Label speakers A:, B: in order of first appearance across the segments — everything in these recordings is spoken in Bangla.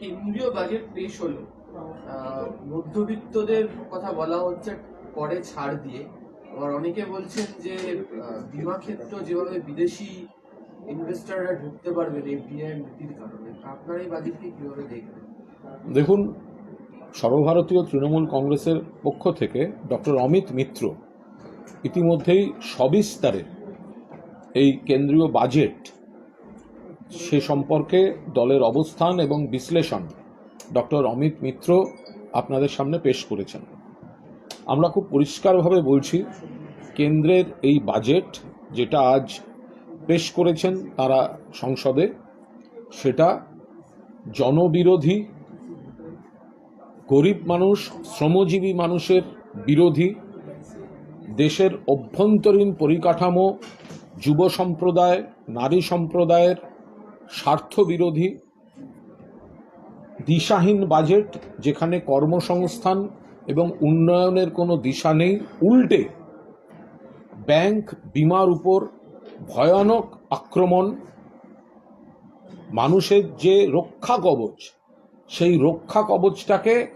A: কেন্দ্রীয় বাজেট পেশ হলো। মধ্যবিত্তদের কথা বলা হচ্ছে পরে ছাড় দিয়ে। আবার অনেকে বলছেন যে বিমা ক্ষেত্র যেভাবে বিদেশি ইনভেস্টররা ঢুকতে পারবেন এফডিআই নীতির কারণে। আপনার এই বাজেটকে কীভাবে দেখবেন?
B: দেখুন, সর্বভারতীয় তৃণমূল কংগ্রেসের পক্ষ থেকে ডক্টর অমিত মিত্র ইতিমধ্যেই সবিস্তারে এই কেন্দ্রীয় বাজেট সে সম্পর্কে দলের অবস্থান এবং বিশ্লেষণ ডক্টর অমিত মিত্র আপনাদের সামনে পেশ করেছেন। আমরা খুব পরিষ্কারভাবে বলছি, কেন্দ্রের এই বাজেট যেটা আজ পেশ করেছেন তারা সংসদে, সেটা জনবিরোধী, গরিব মানুষ, শ্রমজীবী মানুষের বিরোধী, দেশের অভ্যন্তরীণ পরিকাঠামো, যুব সম্প্রদায়, নারী সম্প্রদায়ের স্বার্থ বিরোধী দিশাহীন বাজেট যেখানে কর্মসংস্থান এবং উন্নয়নের কোনো দিশা নেই, উল্টে ব্যাংক বিমার উপর ভয়ানক আক্রমণ। মানুষের যে রক্ষা কবচ, সেই রক্ষা কবচটাকে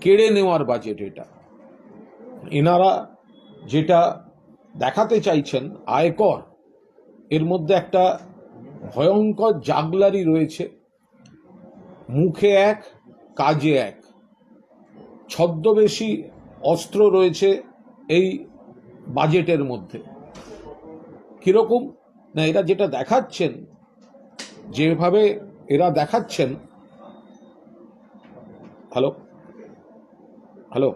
B: কেড়ে নেওয়ার বাজেট এটা। এনারা যেটা দেখাতে চাইছেন, আয়কর, এর মধ্যে একটা ভয়ঙ্কর জাগলারি রয়েছে। মুখে এক, কাজে এক। ছদ্মবেশী অস্ত্র রয়েছে এই বাজেটের মধ্যে। কীরকম? না, এরা যেটা দেখাচ্ছেন, যেভাবে এরা দেখাচ্ছেন। হ্যালো? হ্যালো?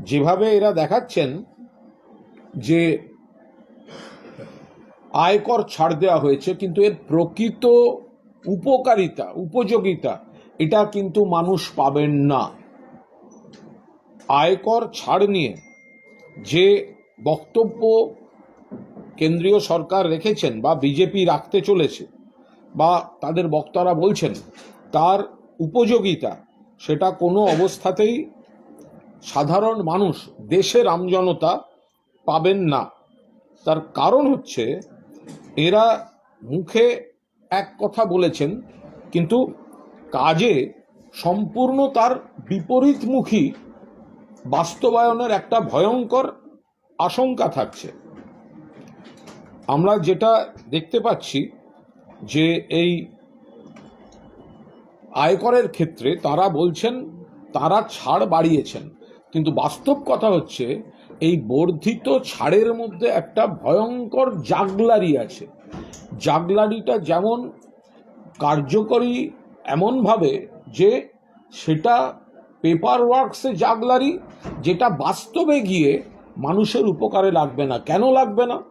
B: যেভাবে এরা দেখাচ্ছেন যে আয়কর ছাড় দেওয়া হয়েছে, কিন্তু এর প্রকৃত উপকারিতা, উপযোগিতা, এটা কিন্তু মানুষ পাবেন না। আয়কর ছাড় নিয়ে যে বক্তব্য কেন্দ্রীয় সরকার রেখেছেন বা বিজেপি রাখতে চলেছে বা তাদের বক্তারা বলছেন, তার উপযোগিতা, সেটা কোনো অবস্থাতেই সাধারণ মানুষ, দেশের আমজনতা পাবেন না। তার কারণ হচ্ছে এরা মুখে এক কথা বলেছেন, কিন্তু কাজে সম্পূর্ণ তার বিপরীতমুখী বাস্তবায়নের একটা ভয়ঙ্কর আশঙ্কা থাকছে। আমরা যেটা দেখতে পাচ্ছি যে এই আয়করের ক্ষেত্রে তারা বলছেন, তারা ছাড় বাড়িয়েছেন। কিন্তু বাস্তব কথা হচ্ছে এই বর্ধিত ছাড়ের মধ্যে একটা ভয়ঙ্কর জাগলারি আছে। জাগলারিটা যেমন কার্যকরী এমনভাবে যে সেটা পেপার ওয়ার্কসে জাগলারি, যেটা বাস্তবে গিয়ে মানুষের উপকারে লাগবে না। কেন লাগবে না?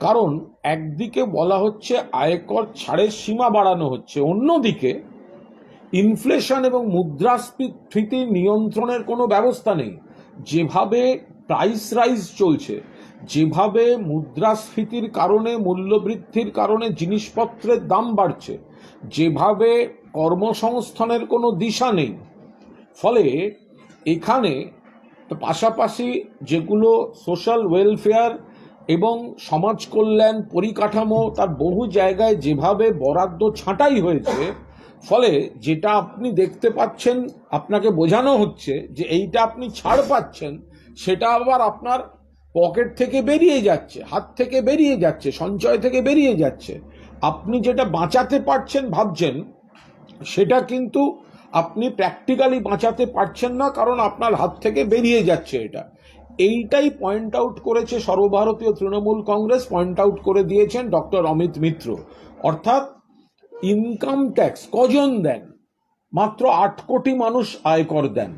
B: কারণ একদিকে বলা হচ্ছে আয়কর ছাড়ের সীমা বাড়ানো হচ্ছে, অন্যদিকে ইনফ্লেশন এবং মুদ্রাস্ফীতি নিয়ন্ত্রণের কোনো ব্যবস্থা নেই। যেভাবে প্রাইস রাইজ চলছে। যেভাবে মুদ্রাস্ফীতির কারণে, মূল্যবৃদ্ধির কারণে জিনিসপত্রের দাম বাড়ছে, যেভাবে কর্মসংস্থানের কোনো দিশা নেই। ফলে এখানে পাশাপাশি যেগুলো সোশ্যাল ওয়েলফেয়ার এবং সমাজ কল্যাণ পরিকাঠামো, তার বহু জায়গায় যেভাবে বরাদ্দ ছাঁটাই হয়েছে, ফলে যেটা আপনি দেখতে পাচ্ছেন, আপনাকে বোঝানো হচ্ছে যে এইটা আপনি ছাড় পাচ্ছেন সেটা আবার আপনার পকেট থেকে বেরিয়ে যাচ্ছে, হাত থেকে বেরিয়ে যাচ্ছে, সঞ্চয় থেকে বেরিয়ে যাচ্ছে। আপনি যেটা বাঁচাতে পারছেন ভাবছেন, সেটা কিন্তু আপনি প্র্যাকটিক্যালি বাঁচাতে পারছেন না, কারণ আপনার হাত থেকে বেরিয়ে যাচ্ছে এটা। এইটাই পয়েন্ট আউট করেছে সর্বভারতীয় তৃণমূল কংগ্রেস পয়েন্ট আউট করে দিয়েছেন ডক্টর অমিত মিত্র। অর্থাৎ ইনকাম ট্যাক্স কজন দেন? মাত্র আট কোটি মানুষ আয়কর দেন।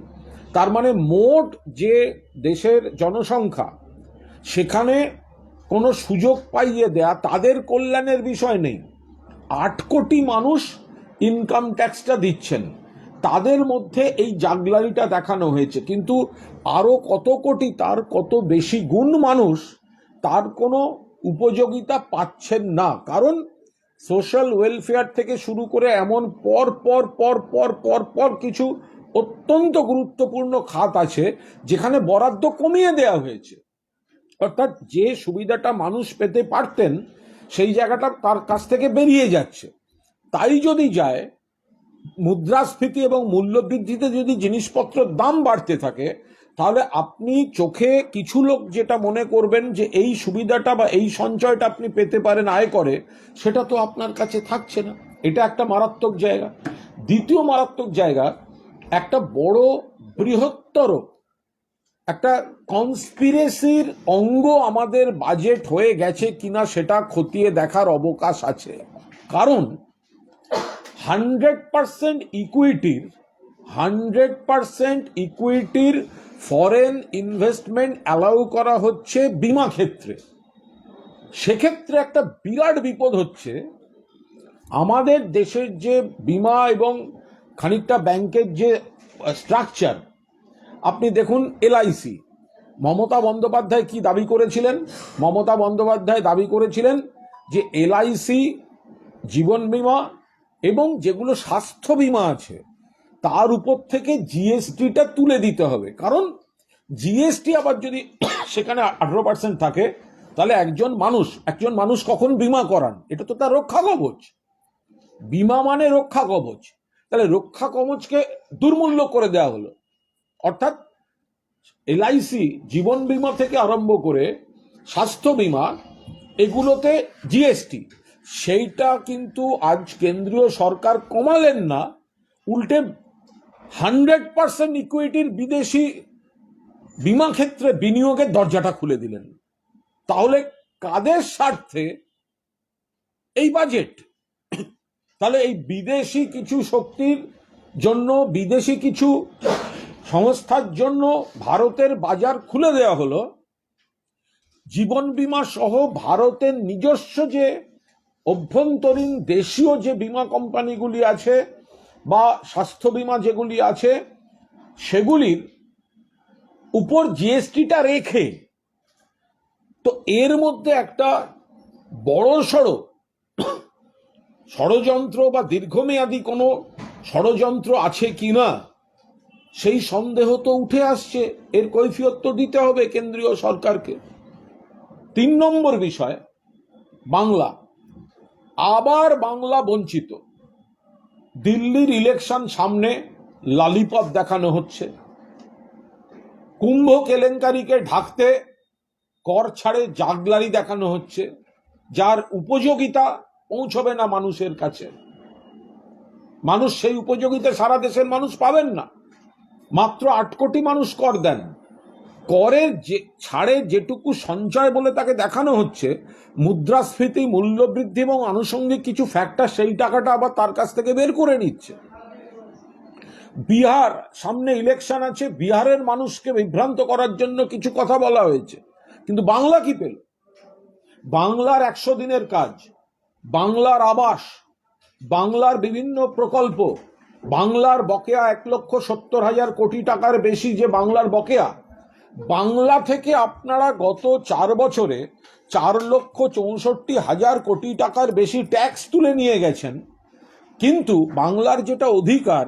B: তার মানে মোট যে দেশের জনসংখ্যা, সেখানে কোনো সুযোগ পাইয়ে দেয়া তাদের কল্যাণের বিষয় নেই। আট কোটি মানুষ ইনকাম ট্যাক্সটা দিচ্ছেন। তাদের মধ্যে এই জাগলারিটা দেখানো হয়েছে। কিন্তু আরও কত কোটি, তার কত বেশি গুণ মানুষ তার কোনো উপযোগিতা পাচ্ছেন না। কারণ সোশ্যাল ওয়েলফেয়ার থেকে শুরু করে এমন পর পর পর পর পর পর কিছু অত্যন্ত গুরুত্বপূর্ণ খাত আছে, যেখানে বরাদ্দ কমিয়ে দেওয়া হয়েছে। অর্থাৎ যে সুবিধাটা মানুষ পেতে পারতেন, সেই জায়গাটা তার কাছ থেকে বেরিয়ে যাচ্ছে। তাই যদি যায়, মুদ্রাস্ফীতি এবং মূল্যবৃদ্ধিতে যদি জিনিসপত্রের দাম বাড়তে থাকে, তাহলে আপনি চোখে কিছু লোক যেটা মনে করবেন যে এই সুবিধাটা বা এই সঞ্চয়টা আপনি পেতে পারেন আয় করে, সেটা তো আপনার কাছে থাকছে না। এটা একটা মারাত্মক জায়গা। দ্বিতীয় মারাত্মক জায়গা একটা বড় বৃহত্তর, একটা কনস্পিরেসির অঙ্গ আমাদের বাজেট হয়ে গেছে কিনা সেটা খতিয়ে দেখার অবকাশ আছে। কারণ হান্ড্রেড পার্সেন্ট ইকুইটির হান্ড্রেড পার্সেন্ট ইকুইটির ফরেন ইনভেস্টমেন্ট অ্যালাউ করা হচ্ছে বিমা ক্ষেত্রে। সেক্ষেত্রে একটা বিরাট বিপদ হচ্ছে। আমাদের দেশের যে বিমা এবং খানিকটা ব্যাংকের যে স্ট্রাকচার আপনি দেখুন এলআইসি মমতা বন্দ্যোপাধ্যায় কি দাবি করেছিলেন? মমতা বন্দ্যোপাধ্যায় দাবি করেছিলেন যে এলআইসি জীবন বিমা এবং যেগুলো স্বাস্থ্য বীমা আছে, তার উপর থেকে জিএসটিটা তুলে দিতে হবে। কারণ জিএসটি আবার যদি সেখানে আঠারো পার্সেন্ট থাকে, তাহলে একজন মানুষ একজন মানুষ কখন বিমা করান? এটা তো তার রক্ষা কবচ বিমা মানে রক্ষা কবচ তাহলে রক্ষা কবচকে দুর্মূল্য করে দেওয়া হলো। অর্থাৎ এলআইসি জীবন বীমা থেকে আরম্ভ করে স্বাস্থ্য বীমা, এগুলোতে জিএসটি সেইটা কিন্তু আজ কেন্দ্রীয় সরকার কমালেন না। উল্টে হান্ড্রেড পার্সেন্ট ইকুইটির বিদেশি বিমা ক্ষেত্রে বিনিয়োগের দরজাটা খুলে দিলেন। তাহলে কাদের স্বার্থে এই বাজেট তাহলে এই বিদেশি কিছু শক্তির জন্য, বিদেশি কিছু সংস্থার জন্য ভারতের বাজার খুলে দেওয়া হলো। জীবন বীমা সহ ভারতের নিজস্ব যে অভ্যন্তরীণ দেশীয় যে বীমা কোম্পানিগুলি আছে বা স্বাস্থ্য বীমা যেগুলি আছে, সেগুলির উপর জিএসটিটা রেখে, তো এর মধ্যে একটা বড় সড়ো ষড়যন্ত্র বা দীর্ঘমেয়াদী কোনো ষড়যন্ত্র আছে কি না? সেই সন্দেহ তো উঠে আসছে। এর কৈফিয়ত তো দিতে হবে কেন্দ্রীয় সরকারকে। তিন নম্বর বিষয়, বাংলা। আবার বাংলা বঞ্চিত। দিল্লির ইলেকশন সামনে লালিপপ দেখানো হচ্ছে। কুম্ভ কেলেঙ্কারিকে ঢাকতে কর ছাড়ে জাগলারি দেখানো হচ্ছে। যার উপযোগিতা পৌঁছবে না মানুষের কাছে। মানুষ সেই উপযোগিতা সারা দেশের মানুষ পাবেন না। মাত্র আট কোটি মানুষ কর দেন। করের যে, ছাড়ে যেটুকু সঞ্চয় বলে তাকে দেখানো হচ্ছে, মুদ্রাস্ফীতি, মূল্যবৃদ্ধি এবং আনুষঙ্গিক কিছু ফ্যাক্টর সেই টাকাটা আবার তার কাছ থেকে বের করে নিচ্ছে। বিহার, সামনে ইলেকশন আছে, বিহারের মানুষকে বিভ্রান্ত করার জন্য কিছু কথা বলা হয়েছে। কিন্তু বাংলা কি পেল? বাংলার একশো দিনের কাজ। বাংলার আবাস, বাংলার বিভিন্ন প্রকল্প, বাংলার বকেয়া এক লক্ষ সত্তর হাজার কোটি টাকার বেশি যে বাংলার বকেয়া, বাংলা থেকে আপনারা গত চার বছরে চার লক্ষ চৌষট্টি হাজার কোটি টাকার বেশি ট্যাক্স তুলে নিয়ে গেছেন। কিন্তু বাংলার যেটা অধিকার,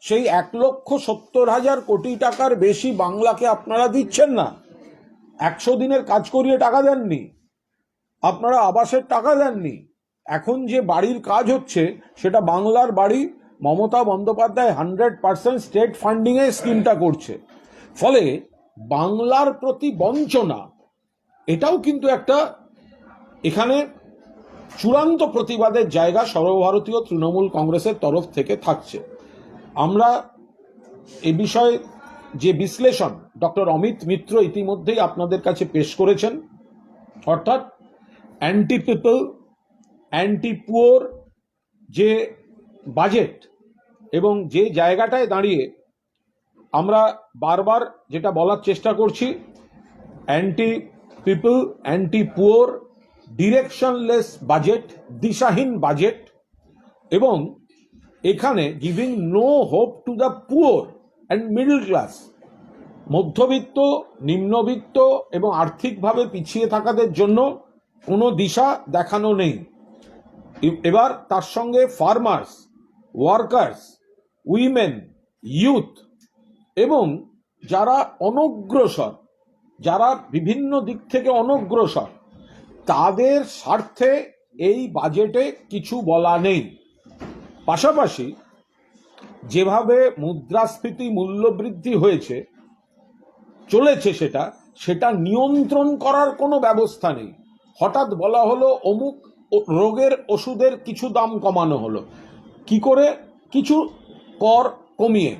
B: সেই এক লক্ষ সত্তর হাজার কোটি টাকার বেশি বাংলাকে আপনারা দিচ্ছেন না। একশো দিনের কাজ করিয়ে টাকা দেননি। আপনারা আবাসের টাকা দেননি। এখন যে বাড়ির কাজ হচ্ছে, সেটা বাংলার বাড়ি Mamata Bandyopadhyay hundred percent state ফান্ডিংয়ে স্কিমটা করছে। ফলে বাংলার প্রতি বঞ্চনা, এটাও কিন্তু একটা এখানে চূড়ান্ত প্রতিবাদের জায়গা সর্বভারতীয় তৃণমূল কংগ্রেসের তরফ থেকে থাকছে। আমরা এ বিষয়ে যে বিশ্লেষণ ডক্টর অমিত মিত্র ইতিমধ্যেই আপনাদের কাছে পেশ করেছেন, অর্থাৎ অ্যান্টি পিপল অ্যান্টি পুয়ার যে বাজেট এবং যে জায়গাটায় দাঁড়িয়ে আমরা বারবার যেটা বলার চেষ্টা করছি anti people anti poor directionless budget দিশাহীন budget এবং এখানে giving no hope to the poor and middle class মধ্যবিত্ত, নিম্নবিত্ত এবং আর্থিকভাবে পিছিয়ে থাকাদের জন্য কোনো দিশা দেখানো নেই। এবার তার সঙ্গে ফার্মার্স ওয়ার্কার্স উইমেন ইউথ এবং যারা অনগ্রসর, যারা বিভিন্ন দিক থেকে অনগ্রসর, তাদের স্বার্থে এই বাজেটে কিছু বলা নেই। পাশাপাশি যেভাবে মুদ্রাস্ফীতি মূল্যবৃদ্ধি হয়েছে, চলেছে সেটা সেটা নিয়ন্ত্রণ করার কোনো ব্যবস্থা নেই। হঠাৎ বলা হলো, অমুক রোগের ওষুধের কিছু দাম কমানো হলো। কি করে? কিছু কর কমিয়ে।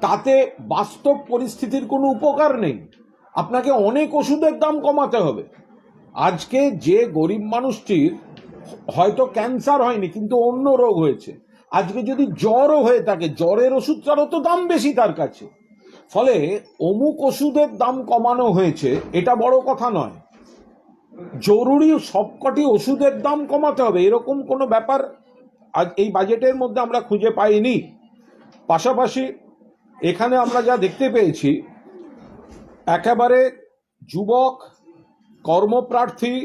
B: তাতে বাস্তব পরিস্থিতির কোনো উপকার নেই। আপনাকে অনেক ওষুধের দাম কমাতে হবে। আজকে যে গরিব মানুষটির হয়তো ক্যান্সার হয়নি, কিন্তু অন্য রোগ হয়েছে। আজকে যদি জ্বরও হয়ে থাকে, জ্বরের ওষুধটারও তো দাম বেশি তার কাছে। ফলে অমুক ওষুধের দাম কমানো হয়েছে, এটা বড় কথা নয়। জরুরি সবকটি ওষুধের দাম কমাতে হবে। এরকম কোনো ব্যাপার আজ এই বাজেটের মধ্যে আমরা খুঁজে পাইনি। পাশাপাশি এখানে আমরা যা দেখতে পেয়েছি, একেবারে যুবক, কর্মপ্রার্থী,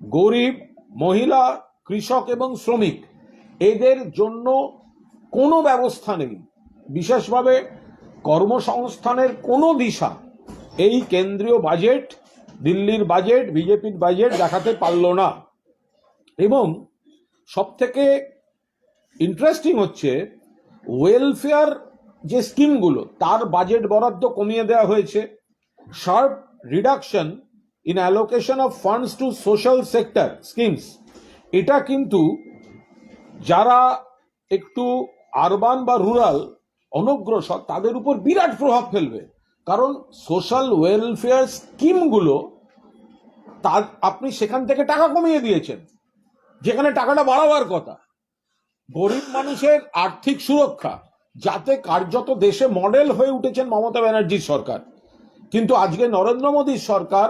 B: গরিব, মহিলা, কৃষক এবং শ্রমিক, এদের জন্য কোনো ব্যবস্থা নেই। বিশেষভাবে কর্মসংস্থানের কোনো দিশা, এই কেন্দ্রীয় বাজেট দিল্লির বাজেট বিজেপির বাজেট দেখাতে পারল না। এবং সবথেকে ইন্টারেস্টিং হচ্ছে ওয়েলফেয়ার যে স্কিমগুলো তার বাজেট বরাদ্দ কমিয়ে দেওয়া হয়েছে। Sharp reduction in allocation of funds to social sector schemes এটা কিন্তু যারা একটু আরবান বা রুরাল অনগ্রসর, তাদের উপর বিরাট প্রভাব ফেলবে। কারণ সোশ্যাল ওয়েলফেয়ার স্কিমগুলো তার, আপনি সেখান থেকে টাকা কমিয়ে দিয়েছেন। যেখানে টাকাটা বাড়াবার কথা। গরিব মানুষের আর্থিক সুরক্ষা, যাতে কার্যত দেশে মডেল হয়ে উঠেছেন মমতা ব্যানার্জির সরকার। কিন্তু আজকে নরেন্দ্র মোদীর সরকার,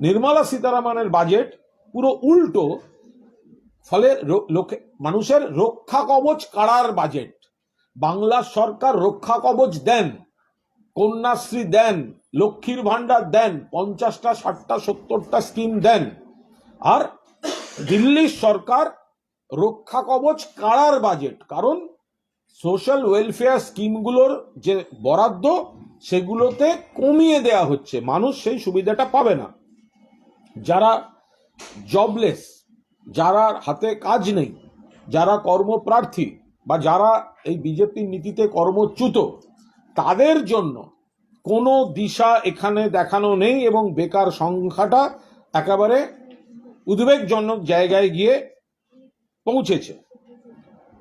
B: নির্মলা সীতারামনের বাজেট পুরো উল্টো, ফলে লোকে, মানুষের রক্ষা কবচ কাড়ার বাজেট বাংলা সরকার রক্ষা কবচ দেন। কন্যাশ্রী দেন, লক্ষ্মীর ভাণ্ডার দেন, পঞ্চাশটা, ষাটটা, সত্তরটা স্কিম দেন। আর দিল্লির সরকার রক্ষা কবচ কাড়ার বাজেট কারণ সোশ্যাল ওয়েলফেয়ার স্কিমগুলোর যে বরাদ্দ, সেগুলোতে কমিয়ে দেয়া হচ্ছে। মানুষ সেই সুবিধাটা পাবে না। যারা জবলেস যারা হাতে কাজ নেই, যারা কর্মপ্রার্থী বা যারা এই বিজেপির নীতিতে কর্মচ্যুত তাদের জন্য কোনো দিশা এখানে দেখানো নেই এবং বেকার সংখ্যাটা একেবারে উদ্বেগজনক জায়গায় গিয়ে পৌঁছেছে।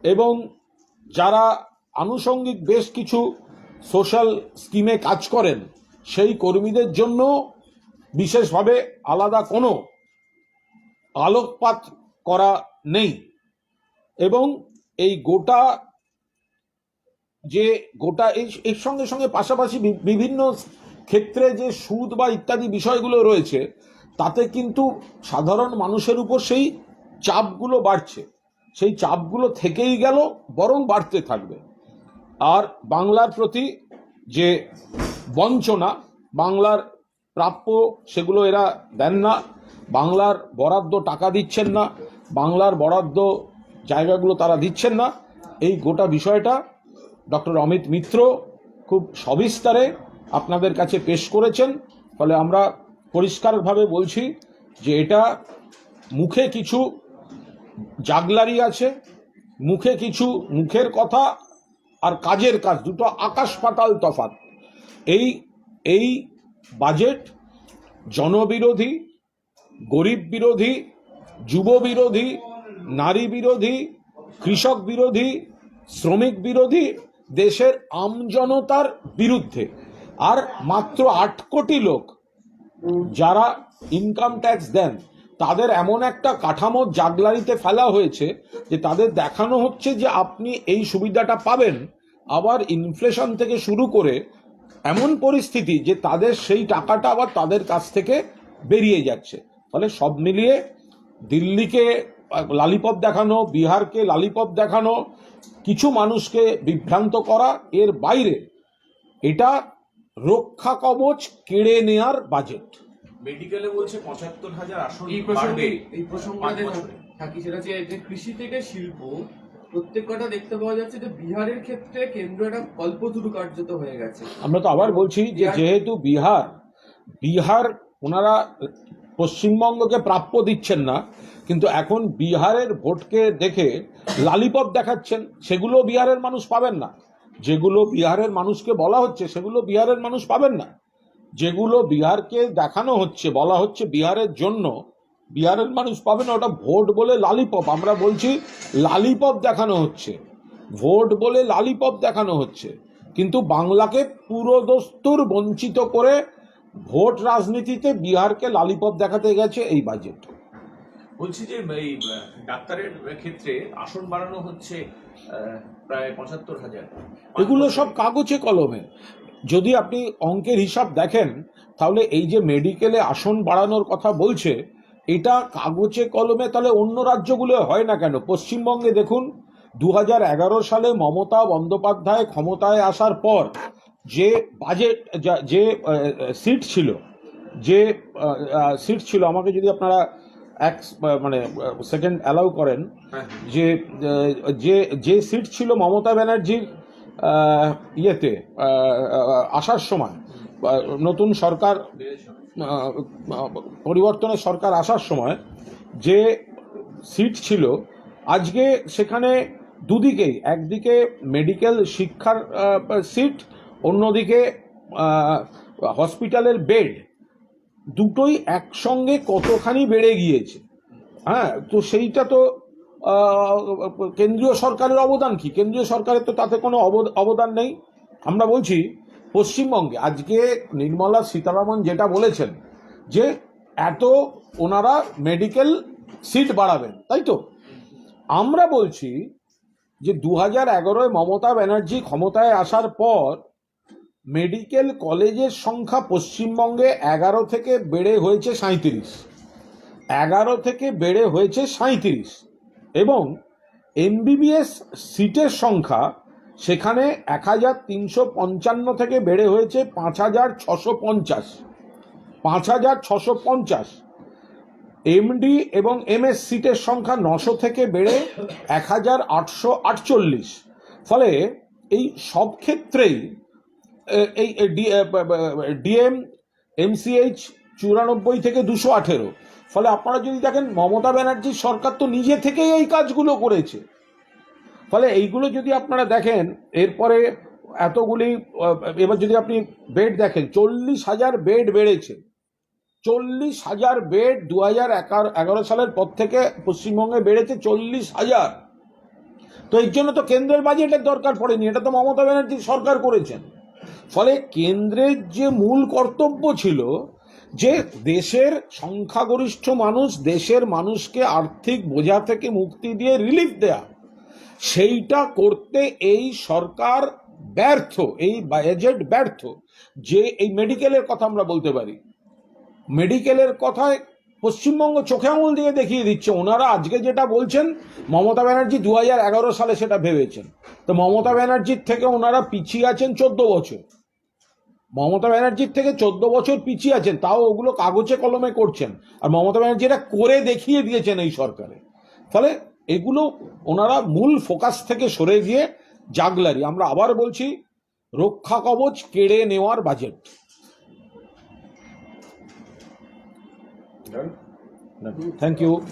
B: এবং যারা আনুষঙ্গিক বেশ কিছু সোশ্যাল স্কিমে কাজ করেন, সেই কর্মীদের জন্য বিশেষভাবে আলাদা কোনো আলোকপাত করা নেই। এবং এই গোটা যে গোটা এই এর সঙ্গে সঙ্গে পাশাপাশি বিভিন্ন ক্ষেত্রে যে সুদ বা ইত্যাদি বিষয়গুলো রয়েছে, তাতে কিন্তু সাধারণ মানুষের উপর সেই চাপগুলো বাড়ছে। সেই চাপগুলো থেকেই গেল, বরং বাড়তে থাকবে। আর বাংলার প্রতি যে বঞ্চনা, বাংলার প্রাপ্য সেগুলো এরা দেন না, বাংলার বরাদ্দ টাকা দিচ্ছেন না, বাংলার বরাদ্দ জায়গাগুলো তারা দিচ্ছেন না। এই গোটা বিষয়টা ডক্টর অমিত মিত্র খুব সবিস্তারে আপনাদের কাছে পেশ করেছেন। ফলে আমরা পরিষ্কারভাবে বলছি যে এটা মুখে কিছু জাগলারি আছে, মুখে কিছু মুখের কথা আর কাজের কাজ, দুটো আকাশ পাতাল তফাৎ। এই এই বাজেট জনবিরোধী, গরিব বিরোধী, যুব বিরোধী, নারী বিরোধী, কৃষক বিরোধী, শ্রমিক বিরোধী দেশের আমজনতার বিরুদ্ধে। আর মাত্র আট কোটি লোক যারা ইনকাম ট্যাক্স দেন, তাদের এমন একটা কাঠামো জাগলারিতে ফেলা হয়েছে যে তাদের দেখানো হচ্ছে যে আপনি এই সুবিধাটা পাবেন। আবার ইনফ্লেশন থেকে শুরু করে এমন পরিস্থিতি যে তাদের সেই টাকাটা আবার তাদের কাছ থেকে বেরিয়ে যাচ্ছে। ফলে সব মিলিয়ে দিল্লিকে লালিপপ দেখানো বিহারকে লালিপপ দেখানো কিছু মানুষকে বিভ্রান্ত করা এর বাইরে এটা রক্ষা কবচ কেড়ে নেয়ার বাজেট
C: মেডিকেলে বলছে পঁচাত্তর হাজার আসন
A: এই প্রসঙ্গে এই প্রসঙ্গে যে থাকি সেটা হচ্ছে যে কৃষি থেকে শিল্প প্রত্যেক কটা দেখতে পাওয়া যাচ্ছে যে বিহারের ক্ষেত্রে কেন্দ্র একটা কল্পতরু কার্যত হয়ে গেছে।
B: আমরা তো আবার বলছি যে যেহেতু বিহার বিহার ওনারা পশ্চিমবঙ্গকে প্রাপ্য দিচ্ছেন না, কিন্তু এখন বিহারের ভোটকে দেখে লালিপপ দেখাচ্ছেন, সেগুলো বিহারের মানুষ পাবেন না। যেগুলো বিহারের মানুষকে বলা হচ্ছে, সেগুলো বিহারের মানুষ পাবেন না। যেগুলো বিহারকে দেখানো হচ্ছে, বলা হচ্ছে বিহারের জন্য, বিহারের মানুষ পাবে না। ওটা ভোট বলে লালিপপ, আমরা বলছি লালিপপ দেখানো হচ্ছে। ভোট বলে লালিপপ দেখানো হচ্ছে। কিন্তু বাংলাকে পুরোদস্তুর বঞ্চিত করে ভোট রাজনীতিতে বিহারকে লালিপপ দেখাতে গেছে এই বাজেট
C: বলছি যে এই ডাক্তারের ক্ষেত্রে আসন বাড়ানো হচ্ছে প্রায় পঁচাত্তর হাজার।
B: এগুলো সব কাগজে কলমে। যদি আপনি অঙ্কের হিসাব দেখেন তাহলে এই যে মেডিকেলে আসন বাড়ানোর কথা বলছে এটা কাগজে কলমে তাহলে অন্য রাজ্যগুলো হয় না কেন? পশ্চিমবঙ্গে দেখুন দু হাজার এগারো সালে মমতা বন্দ্যোপাধ্যায় ক্ষমতায় আসার পর যে বাজেট যা- যে সিট ছিল যে সিট ছিল আমাকে যদি আপনারা এক মানে সেকেন্ড অ্যালাউ করেন
C: হ্যাঁ।
B: যে যে যে সিট ছিল মমতা ব্যানার্জির ইয়েতে আসার সময় নতুন সরকার পরিবর্তনের সরকার আসার সময় যে সিট ছিল আজকে সেখানে দুদিকেই একদিকে মেডিকেল শিক্ষার সিট অন্যদিকে হসপিটালের বেড দুটোই একসঙ্গে কতখানি বেড়ে গিয়েছে। হ্যাঁ তো সেইটা তো কেন্দ্রীয় সরকারের অবদান কি? কেন্দ্রীয় সরকারের তো তাতে কোনো অবদ- অবদান নেই। আমরা বলছি, পশ্চিমবঙ্গে আজকে নির্মলা সীতারামন যেটা বলেছেন যে এত ওনারা মেডিকেল সিট বাড়াবেন, তাই তো? আমরা বলছি যে দু হাজার এগারোয় মমতা ব্যানার্জি ক্ষমতায় আসার পর মেডিকেল কলেজের সংখ্যা পশ্চিমবঙ্গে এগারো থেকে বেড়ে হয়েছে সাঁইত্রিশ। এগারো থেকে বেড়ে হয়েছে সাঁইত্রিশ। এবং এমবিবিএস সিটের সংখ্যা সেখানে এক হাজার তিনশো পঞ্চান্ন থেকে বেড়ে হয়েছে পাঁচ হাজার ছশো পঞ্চাশ। পাঁচ হাজার ছশো পঞ্চাশ। এমডি এবং এমএস সিটের সংখ্যা নশো থেকে বেড়ে এক হাজার আটশো আটচল্লিশ। ফলে এই সব ক্ষেত্রেই এই ডিএম এমসিএইচ চুরানব্বই থেকে দুশো আঠেরো। ফলে আপনারা যদি দেখেন, মমতা ব্যানার্জির সরকার তো নিজে থেকেই এই কাজগুলো করেছে। ফলে এইগুলো যদি আপনারা দেখেন, এরপরে এতগুলি এবার যদি আপনি বেড দেখেন, চল্লিশ হাজার বেড বেড়েছে। চল্লিশ হাজার বেড দু হাজার এগারো সালের পর থেকে পশ্চিমবঙ্গে বেড়েছে চল্লিশ হাজার। তো এর জন্য তো কেন্দ্রের বাজেটের দরকার পড়েনি, এটা তো মমতা ব্যানার্জি সরকার করেছেন। ফলে কেন্দ্রের যে মূল কর্তব্য ছিল যে দেশের সংখ্যাগরিষ্ঠ মানুষ দেশের মানুষকে আর্থিক বোঝা থেকে মুক্তি দিয়ে রিলিফ দেয়া, সেইটা করতে এই সরকার ব্যর্থ, এই বাজেট ব্যর্থ। যে এই মেডিকেলের কথা আমরা বলতে পারি। মেডিকেলের কথায় পশ্চিমবঙ্গ চোখে আঙুল দিয়ে দেখিয়ে দিচ্ছে। ওনারা আজকে যেটা বলছেন, মমতা ব্যানার্জি দু হাজার এগারো সালে সেটা ভেবেছেন। তো মমতা ব্যানার্জির থেকে ওনারা পিছিয়ে আছেন চোদ্দ বছর। মমতা ব্যানার্জির থেকে চোদ্দ বছর পিছিয়ে আছেন, তাও ওগুলো কাগজে কলমে করছেন। আর মমতা ব্যানার্জি এটা করে দেখিয়ে দিয়েছেন এই সরকারে। ফলে এগুলো ওনারা মূল ফোকাস থেকে সরে গিয়ে জাগলারি। আমরা আবার বলছি, রক্ষা কবচ কেড়ে নেওয়ার বাজেট। Done?
A: Thank you.